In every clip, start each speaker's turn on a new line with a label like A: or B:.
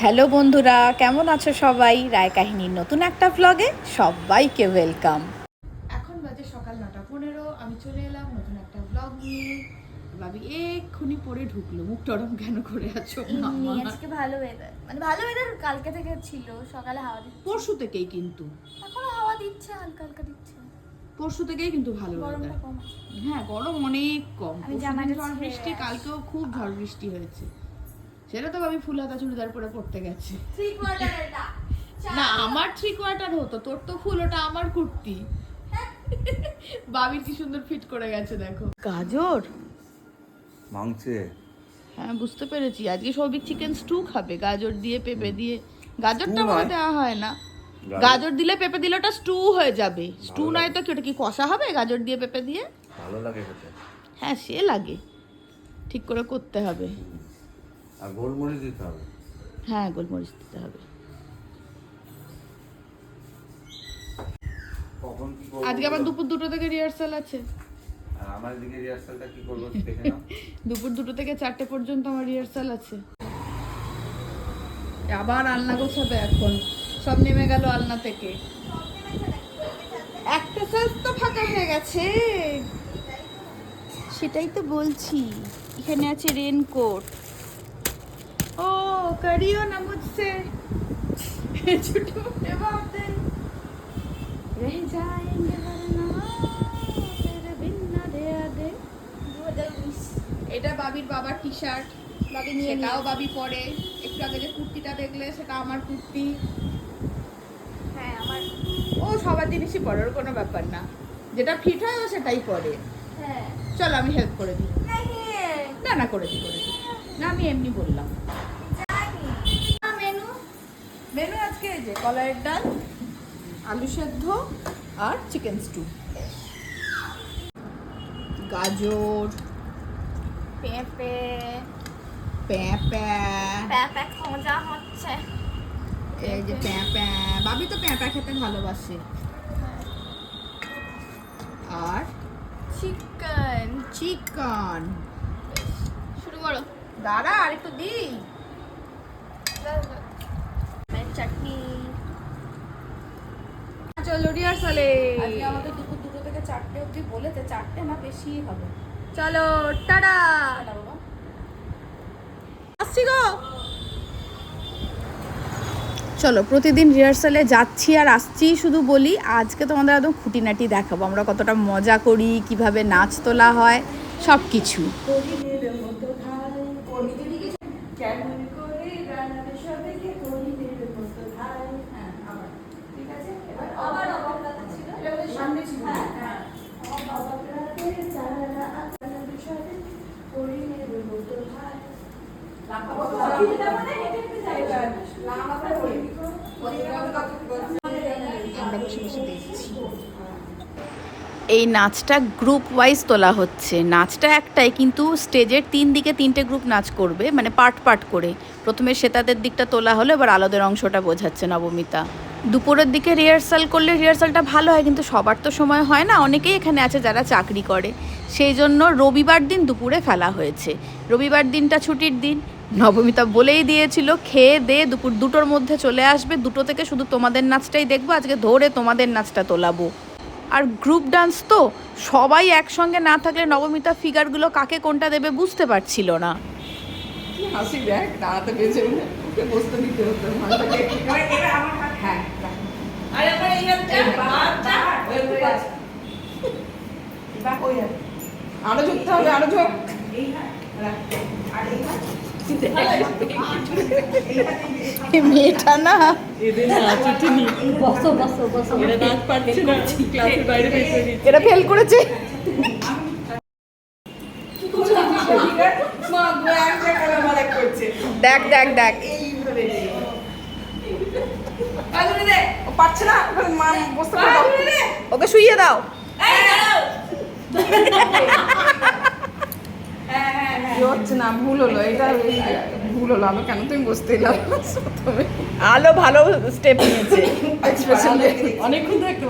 A: Hello বন্ধুরা কেমন আছো সবাই? রায় কাহিনীর নতুন একটা ভ্লগে সবাইকে ওয়েলকাম এখন বাজে সকাল নটা পনেরো আমি চলে এলাম নতুন একটা ব্লগ নিয়ে। ভাবি এক্ষুনি পরে ঢুকলো মুখ টরম কেন করে আছো?
B: আজকে ভালো ওয়েদার মানে ভালো ওয়েদার কালকে থেকে ছিল সকালে হাওয়া দিচ্ছে।
A: পরশু থেকেই কিন্তু।
B: এখনও হাওয়া দিচ্ছে হালকা হালকা দিচ্ছে।
A: পরশু থেকেই কিন্তু ভালো হ্যাঁ গরম অনেক কম। বৃষ্টি কালকেও খুব ঝড় বৃষ্টি হয়েছে। সেটা তো ভাবি ফুল হাতা চুড়িদার পরে পড়তে গেছে। না আমার থ্রি কোয়ার্টার হতো। তোর তো ফুল ওটা আমার কুর্তি। বাবির কি সুন্দর ফিট করে গেছে দেখো। গাজর?
C: মাংসে।
A: হ্যাঁ বুঝতে পেরেছি। আজকে সৌভিক চিকেন স্টু খাবে গাজর দিয়ে পেঁপে দিয়ে। গাজরটা
C: নয়।
A: দেওয়া হয় না।
C: গাজর-
A: গাজর দিলে পেঁপে দিলে ওটা স্টু হয়ে যাবে। স্টু নয় তো কি ওটা কি কষা হবে গাজর দিয়ে পেঁপে দিয়ে?
C: ভালো লাগে খেতে।
A: হ্যাঁ সে লাগে। ঠিক করে করতে হবে।
C: আর গোলমরিচ দিতে হবে?
A: হ্যাঁ গোলমরিচ দিতে হবে।
C: কখন কি করব
A: আজকে আবার দুপুর দুটো থেকে রিহার্সাল আছে।
C: আমার দিকে রিহার্সালটা কি করব দেখে নাও।
A: দুপুর দুটো থেকে চারটে পর্যন্ত আমার রিহার্সাল আছে। আবার আলনা গোছাবে এখন। সব নেমে গেল আলনা থেকে। একটা সাইজ তো ফাঁকা হয়ে গেছে। সেটাই তো বলছি। এখানে আছে রেনকোট ઓ કરિયો ન મુજસે છૂટો જવાબ
B: દે રહી જાયેંગે
A: এটা বাবির বাবার টি শার্ট
B: বাবি নিয়ে
A: সেটাও বাবি পরে। একটু আগে যে কুর্তিটা দেখলে সেটা আমার কুর্তি।
B: হ্যাঁ আমার।
A: ও সবার জিনিসই পরার কোনো ব্যাপার না। যেটা ফিট হয় ও সেটাই পরে।
B: হ্যাঁ।
A: চল আমি হেল্প করে দিই। না না করে দিই করে দিই। না আমি এমনি বললাম।
B: মেনু
A: আজকে এই যে কলাইয়ের ডাল আলু সেদ্ধ আর চিকেন স্টু। গাজর
B: পেঁপে
A: প্যাঁপা
B: পেঁপে খোঁজা হচ্ছে।
A: এই যে প্যাঁপা বাবি তো প্যাঁপা খেতে ভালোবাসে। আর?
B: চিকেন।
A: চিকেন।
B: শুরু করো।
A: দাঁড়া আর একটু দিই
B: চাটনি।
A: চলো রিহার্সালে
B: আজকে আমাদের দুপুর দুটো থেকে চারটে অবধি চারটে না বেশি হবে।
A: চলো টাটা।
B: টাটা
A: আসছি গো। চলো প্রতিদিন রিহার্সালে যাচ্ছি আর আসছি শুধু বলি আজকে তোমাদের একদম খুঁটিনাটি দেখাবো। আমরা কতটা মজা করি কীভাবে নাচ তোলা হয় সব কিছু এই নাচটা গ্রুপ ওয়াইজ তোলা হচ্ছে। নাচটা একটাই, কিন্তু স্টেজের তিন দিকে তিনটে গ্রুপ নাচ করবে মানে পার্ট পার্ট করে। প্রথমে শ্বেতাদের দিকটা তোলা হলো, এবার আলাদের অংশটা বোঝাচ্ছে নবমিতা। দুপুরের দিকে রিহার্সাল করলে রিহার্সালটা ভালো হয়, কিন্তু সবার তো সময় হয় না, অনেকেই এখানে আছে যারা চাকরি করে। সেই জন্য রবিবার দিন দুপুরে ফেলা হয়েছে। রবিবার দিনটা ছুটির দিন নবমিতা বলেই দিয়েছিল খেয়ে দে দুপুর দুটোর মধ্যে চলে আসবে। দুটো থেকে শুধু তোমাদের নাচটাই দেখব। আজকে ধরে তোমাদের নাচটা তোলাবো। আর গ্রুপ ডান্স তো সবাই একসঙ্গে না থাকলে নবমিতা ফিগারগুলো কাকে কোনটা দেবে বুঝতে পারছিল না।
D: হাসি দেখ দাঁড়াতে পেয়েছে বলে ওকে বসতে দিতে হতো মাথাটাকে। হ্যাঁ ওই আর। আরও ঝুঁকতে হবে আরও ঝোঁক
A: মেয়েটা না।
D: এরা
A: এরা ফেল করেছে। দেখ দেখ দেখ।
D: পারছে না মা
A: ওকে শুইয়ে দাও।
D: হচ্ছে না ভুল হলো এটা ভুল হলো আমি কেন? তুমি বসতে এলাম
A: আলো ভালো স্টেপ নিয়েছে।
D: এক্সপ্রেশন অনেকক্ষণ দেখতে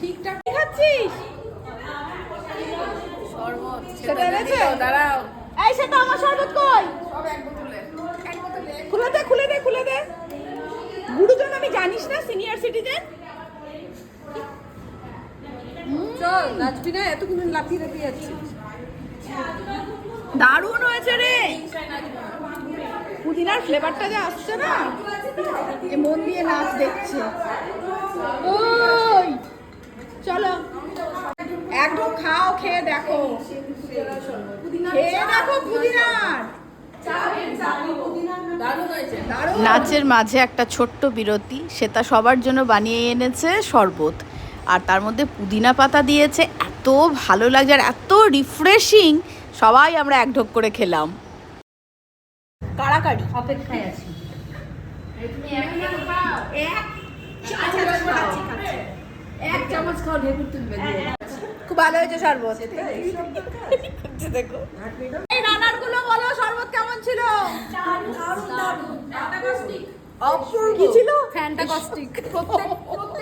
A: ঠিকঠাক। খাচ্ছিস? এনেছে?
B: দাঁড়াও
A: এই সেটা আমার শরবত কই? খুলে দে খুলে দে খুলে দে। গুরুজন আমি জানিস না সিনিয়র সিটিজেন
B: চল নাচবি না এতক্ষণ লাফিয়ে লাফিয়ে যাচ্ছি।
A: দারুণ হয়েছে রে। পুদিনার ফ্লেভারটা যে আসছে না এ মন দিয়ে নাচ দেখছে। ওই চলো। একদম খাও খেয়ে দেখো। খেয়ে দেখো পুদিনার।
B: দারুণ হয়েছে
A: দারুণ।
E: নাচের মাঝে একটা ছোট্ট বিরতি সেটা সবার জন্য বানিয়ে এনেছে শরবত। আর তার মধ্যে পুদিনা পাতা দিয়েছে এত ভালো লাগছে আর এত রিফ্রেশিং সবাই আমরা এক ঢোক করে খেলাম।
A: কাড়াকাড়ি
B: অপেক্ষায় আছি। এক চামচ খাও ঢেকুর তুলবে
A: খুব ভালো হয়েছে শরবত। দেখো এই রান্নারগুলো বলো শরবত কেমন ছিল? কি ছিল?
B: ফ্যান্টাকস্টিক প্রত্যেক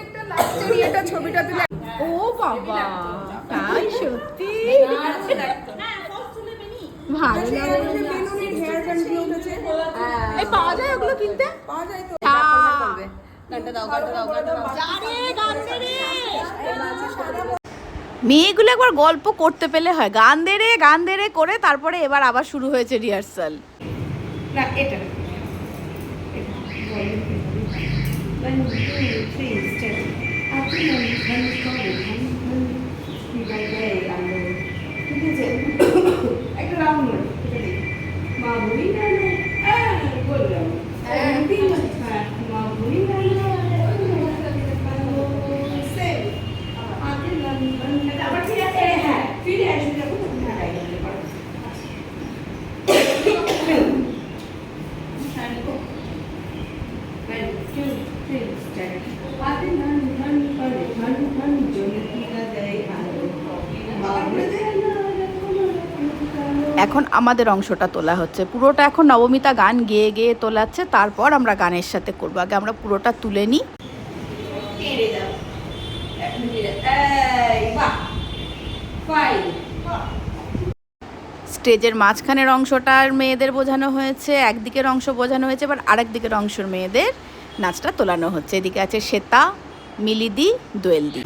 B: প্রত্যেকটা লাস্টের ইয়েটা ছবিটা দিলে
A: ও বাবা তাই সত্যি? ভালো লাগে।
B: হেয়ার ব্যান্ডগুলো উঠেছে।
A: এই পাওয়া যায় ওগুলো কিনতে?
B: পাওয়া যায় তো।
A: আহ,
B: গানটা দাও গানটা দাও গানটা দাও
A: জানে গান দে রে।
E: মেয়েগুলো একবার গল্প করতে পেলে হয়। গান দে রে গান দে রে করে তারপরে এবার আবার শুরু হয়েছে রিহার্সাল
D: না এটা One, two, three, step. Up and down, one forward, one, one, three by day, আলো। ঠিক আছে? একটা round মারো, এটা দেখি। মা বলি না না, আহ, বললাম।
E: এখন আমাদের অংশটা তোলা হচ্ছে। পুরোটা এখন নবমিতা গান গেয়ে গেয়ে তোলাচ্ছে তারপর আমরা গানের সাথে করব। আগে আমরা পুরোটা তুলে নিই। স্টেজের মাঝখানের অংশটার মেয়েদের বোঝানো হয়েছে একদিকের অংশ বোঝানো হয়েছে এবার আরেক দিকের অংশের মেয়েদের নাচটা তোলানো হচ্ছে। এদিকে আছে শ্বেতা মিলিদি দোয়েলদি।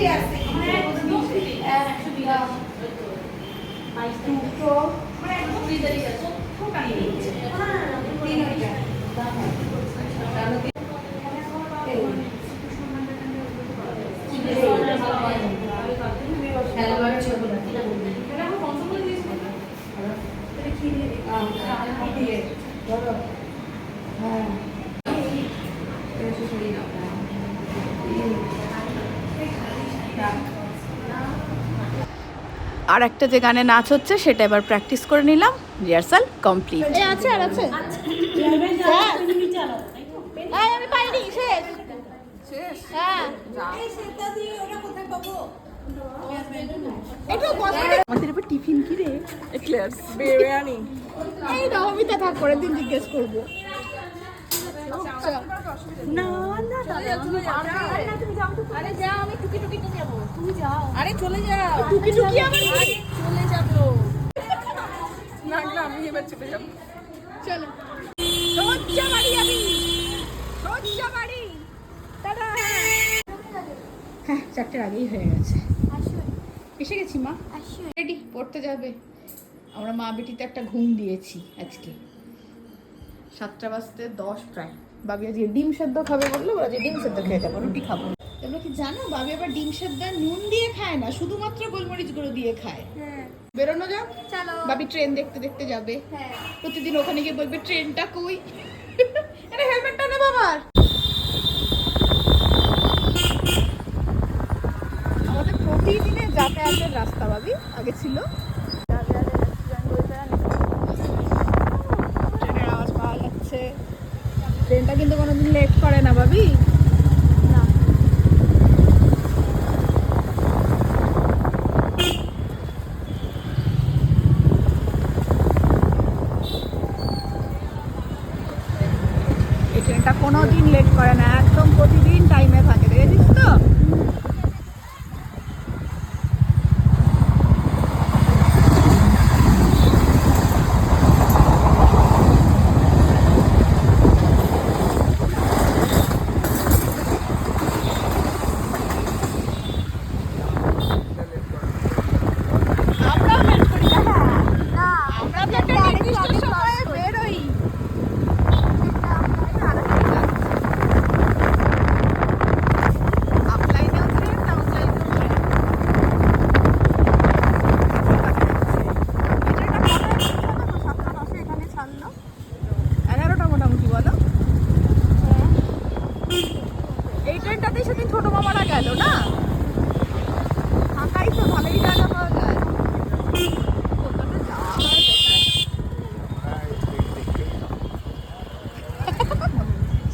D: খুবই আস্তে দুটো মানে একদম তিনটা
E: আর একটা যে গানে নাচ হচ্ছে সেটা এবার প্র্যাকটিস করে নিলাম। রিহার্সাল কমপ্লিট
A: আছে আর আছে। এই, আমি পাইনি শেষ। হ্যাঁ। আমাদের এবার টিফিন কি রে?
B: বিরিয়ানি।
A: এই নবমিতা থাক পরের দিন জিজ্ঞেস করব। না না দাদা
B: আরে যাও আমি টুকি টুকি নিয়ে যাব। তুমি যাও। আরে চলে যাও।
A: টুকি টুকি আবার
B: চলে যাব। না না আমি এবার চলে যাব।
A: চলো। বাড়ি আমি। বাড়ি। হ্যাঁ চারটের আগেই হয়ে গেছে। এসে গেছি মা। রেডি পড়তে যাবে। আমরা মা বেটিতে একটা ঘুম দিয়েছি আজকে। সাতটা বাজতে দশ প্রায়। বাবি আজকে ডিম সেদ্ধ খাবে বলল আজকে ডিম সেদ্ধ খেয়ে যাব রুটি খাব। তোমরা কি জানো বাবি আবার ডিম সেদ্ধ নুন দিয়ে খায় না শুধুমাত্র গোলমরিচ গুঁড়ো দিয়ে খায়। বেরোনো যাও।
B: চলো।
A: বাবি ট্রেন দেখতে দেখতে যাবে।
B: হ্যাঁ।
A: প্রতিদিন ওখানে গিয়ে বলবে ট্রেনটা কই? আরে হেলমেটটা নে বাবার আমাদের প্রতিদিনের যাতায়াতের রাস্তা ভাবি আগে ছিল ট্রেনের আওয়াজ পাওয়া যাচ্ছে ট্রেনটা কিন্তু কোনোদিন লেট করে না ভাবি।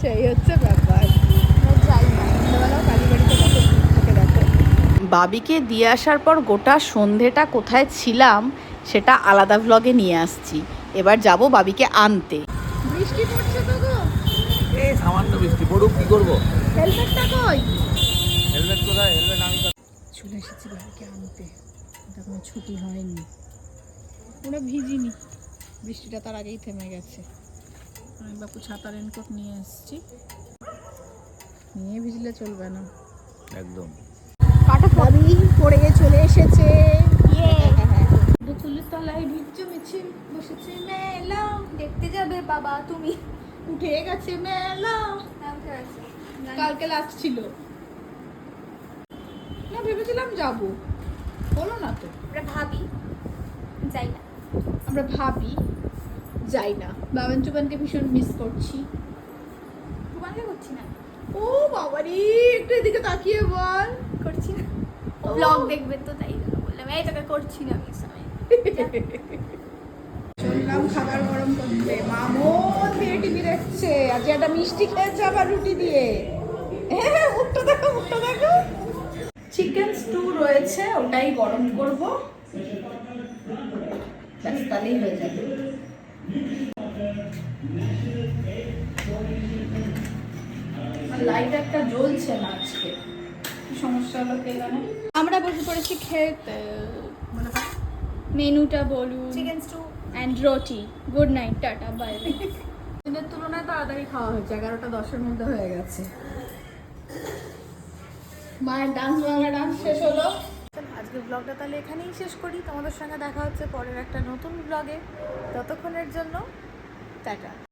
A: সেই হচ্ছে ব্যাপার। দেখো।
E: বাবিকে দিয়ে আসার পর গোটা সন্ধেটা কোথায় ছিলাম সেটা আলাদা ভ্লগে নিয়ে আসছি। এবার যাব বাবিকে আনতে।
A: বৃষ্টি পড়ছে তো গো।
C: এই সামান্য বৃষ্টি পড়ুক কি করব?
A: হেলমেটটা কই?
C: হেলমেট কোথায়? হেলমেট আমি
A: চলে এসেছি বাড়িকে আনতে। এখনও ছুটি হয়নি। পুরো ভিজিনি। বৃষ্টিটা তার আগেই থেমে গেছে। আমি বাপু ছাতা রেনকোট নিয়ে এসেছি। নিয়ে ভিজলে চলবে না।
C: একদম।
A: কাটা ভাবি পড়ে গিয়ে চলে এসেছে। বকুলের তলায় ভিজে মিছে বসেছে মেলা।
B: দেখতে যাবে বাবা তুমি।
A: উঠে গেছে মেলা। কালকে লাস্ট ছিল। না ভেবেছিলাম যাব। হলো না তো।
B: আমরা ভাবি। যাই না।
A: আমরা ভাবি। যাই না। বাবান চুবানকে ভীষণ মিস করছি।
B: তোমাকে করছি না।
A: ও বাবারি একটু এদিকে তাকিয়ে বল।
B: করছি না। ব্লগ দেখবে তো তাই বললাম এই তোকে করছি না আমি।
A: চললাম খাবার গরম করতে। মামন দিয়ে টিভি দেখছে। আজকে একটা মিষ্টি খেয়েছে আবার রুটি দিয়ে। হ্যাঁ মুখটা দেখো মুখটা দেখো। চিকেন স্টু রয়েছে ওটাই গরম করব। তাহলেই হয়ে যাবে। লাইট একটা জ্বলছে না আজকে। কি সমস্যা হলো কে জানে
B: আমরা বসে পড়েছি খেতে।
A: মানে
B: মেনুটা বলুন।
A: Chicken stew
B: and roti good night tata bye
A: দিনের তুলনায় তাড়াতাড়ি খাওয়া হয়েছে এগারোটা দশের মধ্যে হয়ে গেছে। মায়ের ডান্স বাংলা ডান্স শেষ হলো। আজকে ব্লগটা তাহলে এখানেই শেষ করি। তোমাদের সঙ্গে দেখা হচ্ছে পরের একটা নতুন ব্লগে ততক্ষণের জন্য, টাটা।